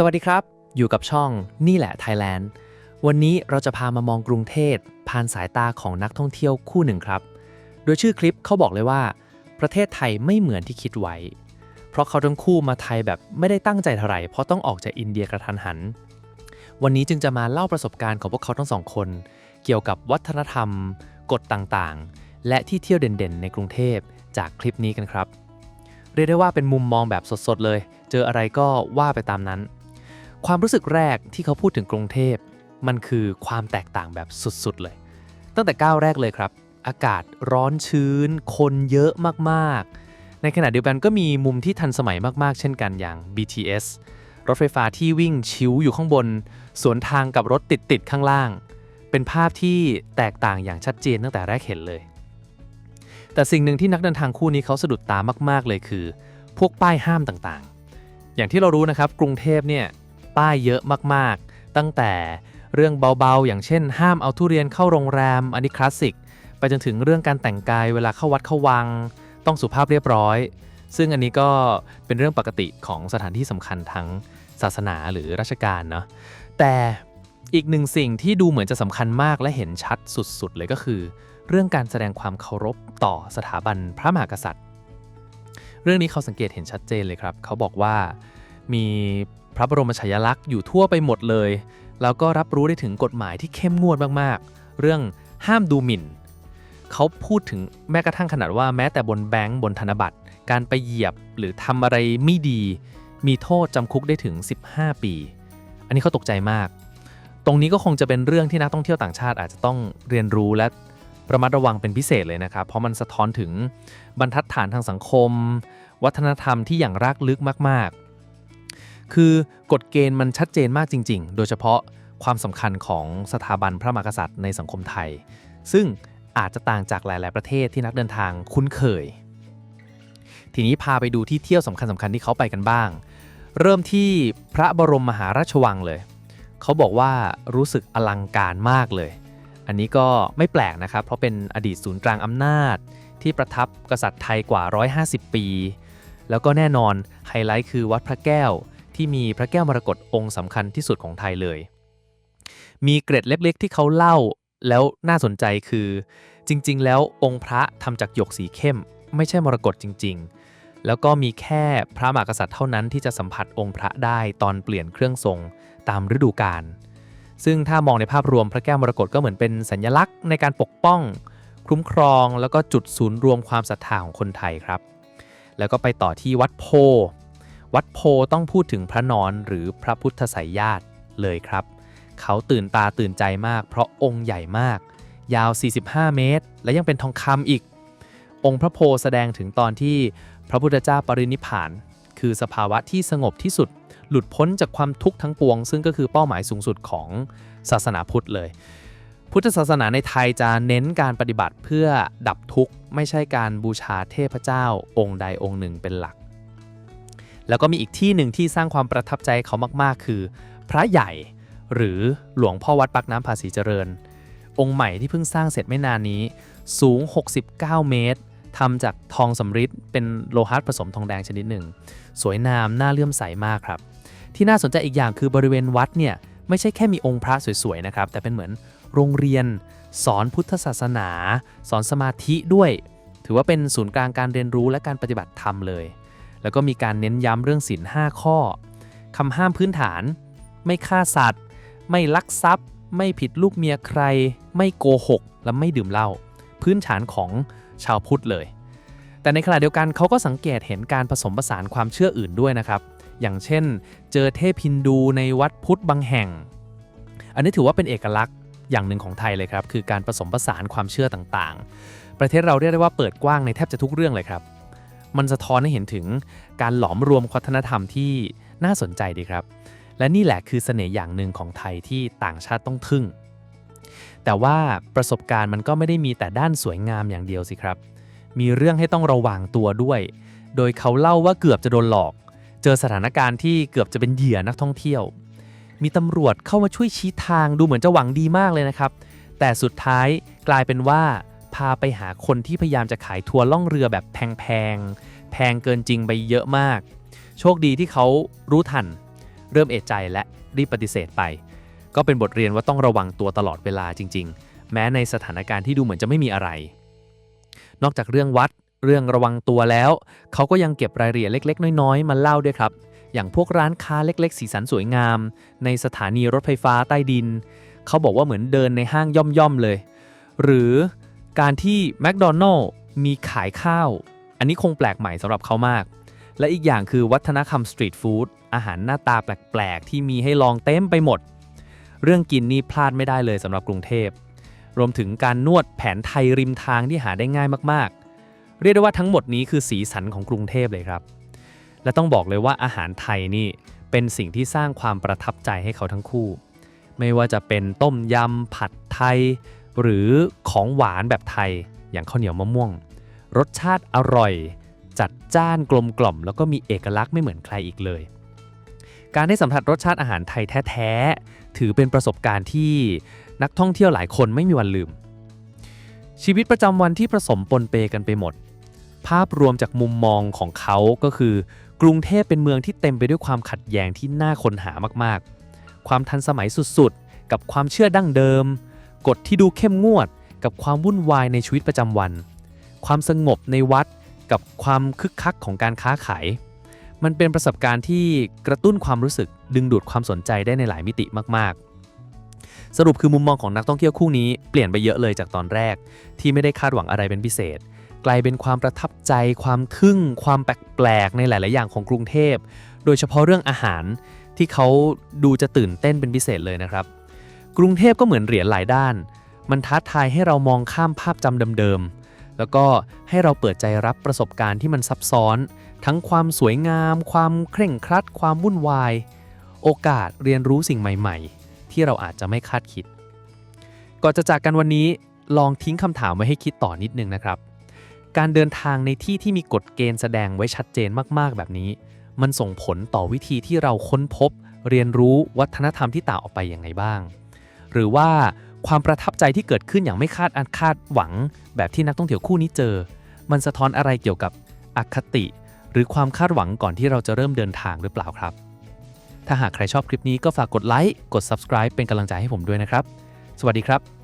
สวัสดีครับ อยู่กับช่องนี่แหละไทยแลนด์ วันนี้เราจะพามามองกรุงเทพผ่านสายตาของนักท่องเที่ยวคู่หนึ่งครับ โดยชื่อคลิปเขาบอกเลยว่า ประเทศไทยไม่เหมือนที่คิดไว้ เพราะเขาทั้งคู่มาไทยแบบไม่ได้ตั้งใจเท่าไหร่เพราะต้องออกจากอินเดียกระทันหัน วันนี้จึงจะมาเล่าประสบการณ์ของพวกเขาทั้งสองคน เกี่ยวกับวัฒนธรรม กฎต่างๆ และที่เที่ยวเด่นๆ ในกรุงเทพจากคลิปนี้กันครับ เรียกได้ว่าเป็นมุมมองแบบสดๆเลย เจออะไรก็ว่าไปตามนั้น ความรู้สึกแรกที่เขาพูดถึงกรุงเทพ มันคือความแตกต่างแบบสุดๆเลย ตั้งแต่ก้าวแรกเลยครับ อากาศร้อนชื้น คนเยอะมากๆ ในขณะเดียวกันก็มีมุมที่ทันสมัยมากๆ เช่นกันอย่าง BTS รถไฟฟ้าที่วิ่งชิวอยู่ข้างบน สวนทางกับรถติดๆข้างล่าง เป็นภาพที่แตกต่างอย่างชัดเจนตั้งแต่แรกเห็นเลย แต่สิ่งหนึ่งที่นักเดินทางคู่นี้เขาสะดุดตามากๆเลยคือ พวกป้ายห้ามต่างๆ อย่างที่เรารู้นะครับกรุงเทพเนี่ย ป้ายเยอะมากๆ ตั้งแต่เรื่องเบาๆ อย่างเช่น ห้ามเอาทุเรียนเข้าโรงแรม อันนี้คลาสสิก ไปจนถึงเรื่องการแต่งกายเวลาเข้าวัดเข้าวัง ต้องสุภาพเรียบร้อย ซึ่งอันนี้ก็เป็นเรื่องปกติของสถานที่สำคัญทั้งศาสนาหรือราชการเนาะ แต่อีกหนึ่งสิ่งที่ดูเหมือนจะสำคัญมากและเห็นชัดสุดๆ เลยก็คือ เรื่องการแสดงความเคารพต่อสถาบันพระมหากษัตริย์ เรื่องนี้เขาสังเกตเห็นชัดเจนเลยครับ เขาบอกว่ามี พระบรมฉายาลักษณ์อยู่ทั่วไปหมดเลย แล้วก็รับรู้ได้ถึงกฎหมายที่เข้มงวดมากๆ เรื่องห้ามดูหมิ่น เขาพูดถึงแม้กระทั่งขนาดว่าแม้แต่บนแบงก์บนธนบัตร การไปเหยียบหรือทำอะไรไม่ดี มีโทษจำคุกได้ถึง 15 ปี อันนี้เขาตกใจมาก ตรงนี้ก็คงจะเป็นเรื่องที่นักท่องเที่ยวต่างชาติอาจจะต้องเรียนรู้และระมัดระวังเป็นพิเศษเลยนะครับ เพราะมันสะท้อนถึงบรรทัดฐานทางสังคม วัฒนธรรมที่อย่างรากลึกมากๆ คือกฎเกณฑ์มันชัดเจนมากจริง ๆ โดยเฉพาะความสำคัญของสถาบันพระมหากษัตริย์ในสังคมไทย ซึ่งอาจจะต่างจากหลาย ๆ ประเทศที่นักเดินทางคุ้นเคย ทีนี้พาไปดูที่เที่ยวสำคัญสคัญที่เขาไปกันบ้าง เริ่มที่พระบรมมหาราชวังเลย เขาบอกว่ารู้สึกอลังการมากเลย อันนี้ก็ไม่แปลกนะครับ เพราะเป็นอดีตศูนย์กลางอำนาจ ที่ประทับกษัตริย์ไทยกว่า 150 ปี แล้วก็แน่นอนไฮไลท์คือวัดพระแก้ว ที่มีพระแก้วมรกตองค์สำคัญที่สุดของไทยเลย มีเกร็ดเล็กๆ ที่เขาเล่าแล้วน่าสนใจคือ จริง ๆ แล้วองค์พระทำจากหยกสีเข้ม ไม่ใช่มรกตจริง ๆ แล้วก็มีแค่พระมหากษัตริย์เท่านั้นที่จะสัมผัสองค์พระได้ตอนเปลี่ยนเครื่องทรงตามฤดูกาลซึ่งถ้ามองในภาพรวมพระแก้วมรกตก็เหมือนเป็นสัญลักษณ์ในการปกป้อง คุ้มครอง แล้วก็จุดศูนย์รวมความศรัทธาของคนไทยครับ แล้วก็ไปต่อที่วัดโพ วัดโพต้องพูดถึงพระนอนหรือพระพุทธไสยญาติเลยครับ เขาตื่นตาตื่นใจมากเพราะองค์ใหญ่มาก ยาว 45 เมตร และยังเป็นทองคำอีก องค์พระโพแสดงถึงตอนที่พระพุทธเจ้าปรินิพพาน คือสภาวะที่สงบที่สุด หลุดพ้นจากความทุกข์ทั้งปวง ซึ่งก็คือเป้าหมายสูงสุดของศาสนาพุทธเลย พุทธศาสนาในไทยจะเน้นการปฏิบัติเพื่อดับทุกข์ ไม่ใช่การบูชาเทพเจ้าองค์ใดองค์หนึ่งเป็นหลัก แล้วก็มีอีกที่หนึ่งที่สร้างความประทับใจเขามากๆ คือ พระใหญ่ หรือหลวงพ่อวัดปักน้ำภาษีเจริญ องค์ใหม่ที่เพิ่งสร้างเสร็จไม่นานนี้ สูง 69 เมตรทำจากทองสำริดเป็นโลหะผสมทองแดงชนิดหนึ่ง สวยงามน่าเลื่อมใสมากครับ ที่น่าสนใจอีกอย่างคือบริเวณวัดเนี่ยไม่ใช่แค่มีองค์พระสวยๆนะครับ แต่เป็นเหมือนโรงเรียน สอนพุทธศาสนา สอนสมาธิด้วย ถือว่าเป็นศูนย์กลางการเรียนรู้และการปฏิบัติธรรมเลย แล้วก็มีการเน้นย้ำเรื่องศีล5ข้อคำห้ามพื้นฐาน ไม่ฆ่าสัตว์ ไม่ลักทรัพย์ ไม่ผิดลูกเมียใคร ไม่โกหก และไม่ดื่มเหล้าพื้นฐานของชาวพุทธเลย แต่ในขณะเดียวกันเขาก็สังเกตเห็นการผสมผสานความเชื่ออื่นด้วยนะครับ อย่างเช่น เจอเทพฮินดูในวัดพุทธบางแห่ง อันนี้ถือว่าเป็นเอกลักษณ์อย่างหนึ่งของไทยเลยครับ คือการผสมผสานความเชื่อต่างๆ ประเทศเราเรียกได้ว่าเปิดกว้างในแทบจะทุกเรื่องเลยครับ มันสะท้อนให้เห็นถึงการหลอมรวมวัฒนธรรมที่น่าสนใจดีครับ และนี่แหละคือเสน่ห์อย่างหนึ่งของไทยที่ต่างชาติต้องทึ่ง แต่ว่าประสบการณ์มันก็ไม่ได้มีแต่ด้านสวยงามอย่างเดียวสิครับ มีเรื่องให้ต้องระวังตัวด้วย โดยเขาเล่าว่าเกือบจะโดนหลอก เจอสถานการณ์ที่เกือบจะเป็นเหยื่อนักท่องเที่ยว มีตำรวจเข้ามาช่วยชี้ทางดูเหมือนจะหวังดีมากเลยนะครับ แต่สุดท้ายกลายเป็นว่าาไปหาคนที่พยายามจะขายทัวร์ล่องเรือแบบแพงๆแพงเกินจริงไปเยอะมาก โชคดีที่เขารู้ทัน เริ่มเอะใจและรีบปฏิเสธไป ก็เป็นบทเรียนว่าต้องระวังตัวตลอดเวลาจริง ๆ แม้ในสถานการณ์ที่ดูเหมือนจะไม่มีอะไร นอกจากเรื่องวัดเรื่องระวังตัวแล้ว เขาก็ยังเก็บรายละเอียดเล็ก ๆ น้อยๆมาเล่าด้วยครับ อย่างพวกร้านค้าเล็ก ๆ สีสันสวยงาม ในสถานีรถไฟฟ้าใต้ดิน เขาบอกว่าเหมือนเดินในห้างย่อมๆเลย หรือ การที่แมคโดนัลล์มีขายข้าว อันนี้คงแปลกใหม่สำหรับเขามาก และอีกอย่างคือวัฒนธรรมสตรีทฟู้ดอาหารหน้าตาแปลกๆ ที่มีให้ลองเต็มไปหมด เรื่องกินนี่พลาดไม่ได้เลยสำหรับกรุงเทพ รวมถึงการนวดแผนไทยริมทางที่หาได้ง่ายมากๆ เรียกได้ว่าทั้งหมดนี้คือสีสันของกรุงเทพเลยครับ และต้องบอกเลยว่าอาหารไทยนี่เป็นสิ่งที่สร้างความประทับใจให้เขาทั้งคู่ ไม่ว่าจะเป็นต้มยำผัดไทย หรือของหวานแบบไทยอย่างข้าวเหนียวมะม่วง รสชาติอร่อย จัดจ้านกลมกล่อม แล้วก็มีเอกลักษณ์ไม่เหมือนใครอีกเลย การได้สัมผัสรสชาติอาหารไทยแท้ๆ ถือเป็นประสบการณ์ที่นักท่องเที่ยวหลายคนไม่มีวันลืม ชีวิตประจำวันที่ผสมปนเปกันไปหมด ภาพรวมจากมุมมองของเขาก็คือ กรุงเทพเป็นเมืองที่เต็มไปด้วยความขัดแย้งที่น่าค้นหามากๆ ความทันสมัยสุดๆ กับความเชื่อดั้งเดิม กฎที่ดูเข้มงวดกับความวุ่นวายในชีวิตประจำวัน ความสงบในวัดกับความคึกคักของการค้าขาย มันเป็นประสบการณ์ที่กระตุ้นความรู้สึกดึงดูดความสนใจได้ในหลายมิติมาก ๆ สรุปคือมุมมองของนักท่องเที่ยวคู่นี้เปลี่ยนไปเยอะเลยจากตอนแรก ที่ไม่ได้คาดหวังอะไรเป็นพิเศษ กลายเป็นความประทับใจ ความทึ่ง ความแปลกๆในหลาย ๆ อย่างของกรุงเทพ โดยเฉพาะเรื่องอาหารที่เขาดูจะตื่นเต้นเป็นพิเศษเลยนะครับ กรุงเทพก็เหมือนเหรียญหลายด้าน มันท้าทายให้เรามองข้ามภาพจำเดิมๆ แล้วก็ให้เราเปิดใจรับประสบการณ์ที่มันซับซ้อน ทั้งความสวยงาม ความเคร่งครัด ความวุ่นวาย โอกาสเรียนรู้สิ่งใหม่ๆ ที่เราอาจจะไม่คาดคิด ก่อนจะจากกันวันนี้ลองทิ้งคำถามไว้ให้คิดต่อนิดนึงนะครับ การเดินทางในที่ที่มีกฎเกณฑ์แสดงไว้ชัดเจนมากๆ แบบนี้ มันส่งผลต่อวิธีที่เราค้นพบ เรียนรู้วัฒนธรรมที่ต่างออกไปอยังไงบ้าง หรือว่าความประทับใจที่เกิดขึ้นอย่างไม่คาดอันคาดหวัง แบบที่นักท่องเที่ยวคู่นี้เจอ มันสะท้อนอะไรเกี่ยวกับอคติ หรือความคาดหวังก่อนที่เราจะเริ่มเดินทางหรือเปล่าครับ ถ้าหากใครชอบคลิปนี้ก็ฝากกดไลค์กด subscribe เป็นกำลังใจให้ผมด้วยนะครับ สวัสดีครับ